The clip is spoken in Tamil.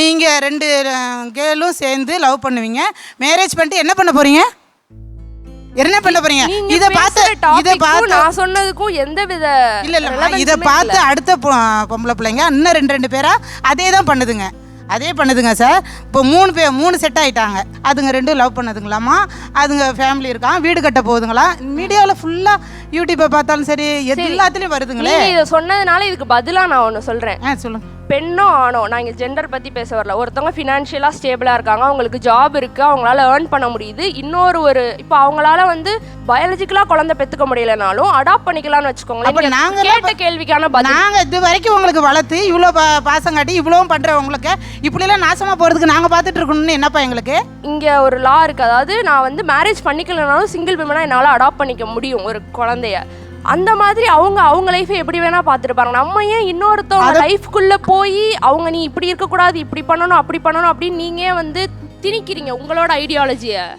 நீங்கள் ரெண்டு கேர்ளும் சேர்ந்து லவ் பண்ணுவீங்க. மேரேஜ் பண்ணிட்டு என்ன பண்ண போகிறீங்க என்ன பண்ண போகிறீங்க நீங்க இதை பார்த்து இதை பார்த்து நான் சொன்னதுக்கும் எந்த வித இல்ல இல்ல இதை பார்த்து. அடுத்த பொம்பளை பிள்ளைங்க இன்னும் ரெண்டு ரெண்டு பேரா அதே தான் பண்ணுதுங்க. அதே பண்ணுதுங்க சார். இப்போ மூணு பேர் மூணு செட் ஆயிட்டாங்க. அதுங்க ரெண்டும் லவ் பண்ணுதுங்களாமா? அதுங்க ஃபேமிலி இருக்கான் வீடு கட்ட போகுதுங்களா? மீடியாவில் ஃபுல்லாக யூடியூப்பை பார்த்தாலும் சரி எல்லாத்துலேயும் வருதுங்களே. இதை சொன்னதுனால இதுக்கு பதிலா நான் ஒண்ணு சொல்றேன். ஆ சொல்லுங்க. பெண்ணோ ஆணோ நான் இங்கே ஜெண்டர் பற்றி பேச வரல. ஒருத்தவங்க ஃபினான்ஷியலாக ஸ்டேபிளாக இருக்காங்க அவங்களுக்கு ஜாப் இருக்குது அவங்களால ஏர்ன் பண்ண முடியுது. இன்னொரு ஒரு இப்போ அவங்களால வந்து பயாலஜிக்கலாக குழந்தை பெற்றுக்க முடியலனாலும் அடாப்ட் பண்ணிக்கலாம்னு வச்சுக்கோங்களேன். நீங்க நாங்கெல்லாம் கேட்ட கேள்விக்கான பதில். நாங்கள் இது வரைக்கும் உங்களுக்கு வளர்த்து இவ்வளோ பா பாசம் காட்டி இவ்வளோவும் பண்ணுறவங்களுக்கு இப்படிலாம் நாசமாக போகிறதுக்கு நாங்கள் பார்த்துட்டு இருக்கணும்னு என்னப்பா எங்களுக்கு? இங்கே ஒரு லா இருக்குது அதாவது நான் வந்து மேரேஜ் பண்ணிக்கலனாலும் சிங்கிள் விமனாக என்னால் அடாப்ட் பண்ணிக்க முடியும் ஒரு குழந்தைய. அந்த மாதிரி அவங்க அவங்க லைஃப்பை எப்படி வேணா பார்த்துருப்பாங்க. நம்ம ஏன் இன்னொருத்தவங்க லைஃப்குள்ளே போய் அவங்க நீ இப்படி இருக்கக்கூடாது இப்படி பண்ணணும் அப்படி பண்ணணும் அப்படின்னு நீங்கள் வந்து திணிக்கிறீங்க உங்களோட ஐடியாலஜியை